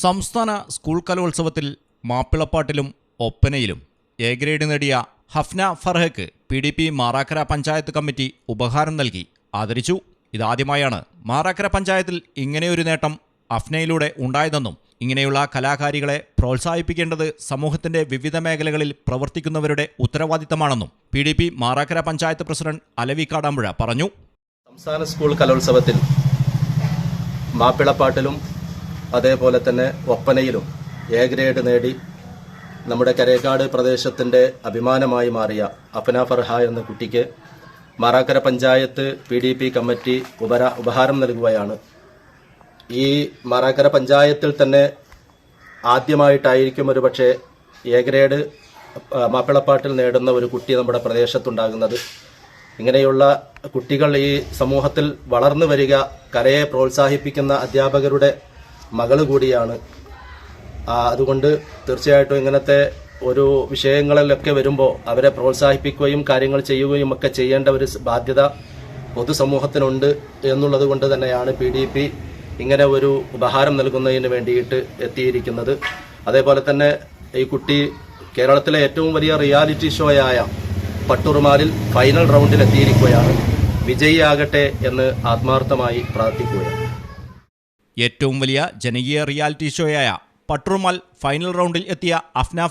സംസ്ഥാന സ്കൂൾ കലോത്സവത്തിൽ മാപ്പിളപ്പാട്ടിലും ഒപ്പനയിലും A grade നേടിയ Hafna ഫർഹക്ക് P D P Marakkara panchayat committee ഉപഹാരം നൽകി ആദരിച്ചു. ഇതാദ്യമായാണ് മാറാക്കര പഞ്ചായത്തിൽ ഇങ്ങനെയൊരു നേട്ടം അഫ്നയിലൂടെ ഉണ്ടായതെന്നും ഇങ്ങനെയുള്ള കലാകാരികളെ പ്രോത്സാഹിപ്പിക്കേണ്ടത് സമൂഹത്തിന്റെ വിവിധ മേഖലകളിൽ പ്രവർത്തിക്കുന്നവരുടെ ഉത്തരവാദിത്തമാണെന്നും P D P Marakkara panchayat president Alavi Kadampuzha പറഞ്ഞു. സംസ്ഥാന സ്കൂൾ കലോത്സവത്തിൽ മാപ്പിളപ്പാട്ടിലും അതേപോലെ തന്നെ ഒപ്പനയിലും എ ഗ്രേഡ് നേടി നമ്മുടെ കരേക്കാട് പ്രദേശത്തിന്റെ അഭിമാനമായി മാറിയ അഫന ഫർഹ എന്ന കുട്ടിക്ക് Marakkara panchayat P D P committee ഉപര ഉപഹാരം നൽകുകയാണ്. ഈ മാറാക്കര പഞ്ചായത്തിൽ തന്നെ ആദ്യമായിട്ടായിരിക്കും ഒരുപക്ഷെ എ ഗ്രേഡ് മാപ്പിളപ്പാട്ടിൽ നേടുന്ന ഒരു കുട്ടി നമ്മുടെ പ്രദേശത്തുണ്ടാകുന്നത്. ഇങ്ങനെയുള്ള കുട്ടികൾ ഈ സമൂഹത്തിൽ വളർന്നു വരിക കലയെ പ്രോത്സാഹിപ്പിക്കുന്ന അധ്യാപകരുടെ മകൾ കൂടിയാണ്. അതുകൊണ്ട് തീർച്ചയായിട്ടും ഇങ്ങനത്തെ ഒരു വിഷയങ്ങളിലൊക്കെ വരുമ്പോൾ അവരെ പ്രോത്സാഹിപ്പിക്കുകയും കാര്യങ്ങൾ ചെയ്യുകയും ഒക്കെ ചെയ്യേണ്ട ഒരു ബാധ്യത പൊതുസമൂഹത്തിനുണ്ട് എന്നുള്ളത് കൊണ്ട് തന്നെയാണ് പി ഡി പി ഇങ്ങനെ ഒരു ഉപഹാരം നൽകുന്നതിന് വേണ്ടിയിട്ട് എത്തിയിരിക്കുന്നത്. അതേപോലെ തന്നെ ഈ കുട്ടി കേരളത്തിലെ ഏറ്റവും വലിയ റിയാലിറ്റി ഷോ ആയ പട്ടുറുമാലിൽ ഫൈനൽ റൗണ്ടിൽ എത്തിയിരിക്കുകയാണ് വിജയിയാകട്ടെ എന്ന് ആത്മാർത്ഥമായി പ്രാർത്ഥിക്കുകയാണ്. ഏറ്റവും വലിയ ജനകീയ റിയാലിറ്റി ഷോയായ പട്രുമൽ ഫൈനൽ റൗണ്ടിൽ എത്തിയ അഫ്ന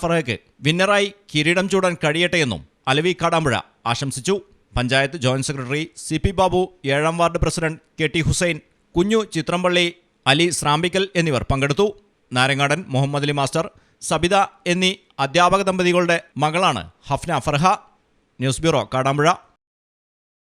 വിന്നറായി കിരീടം ചൂടാൻ കഴിയട്ടെയെന്നും അലവി കാടാമ്പുഴ ആശംസിച്ചു. Panchayat joint secretary C P Babu ഏഴാം ward president K T Hussain Kunju Chithrampalli Ali Srambikkal എന്നിവർ പങ്കെടുത്തു. നാരങ്ങാടൻ മുഹമ്മദ് അലി മാസ്റ്റർ സബിത എന്നീ അധ്യാപക ദമ്പതികളുടെ മകളാണ് Hafna Farha. News bureau Kadampuzha.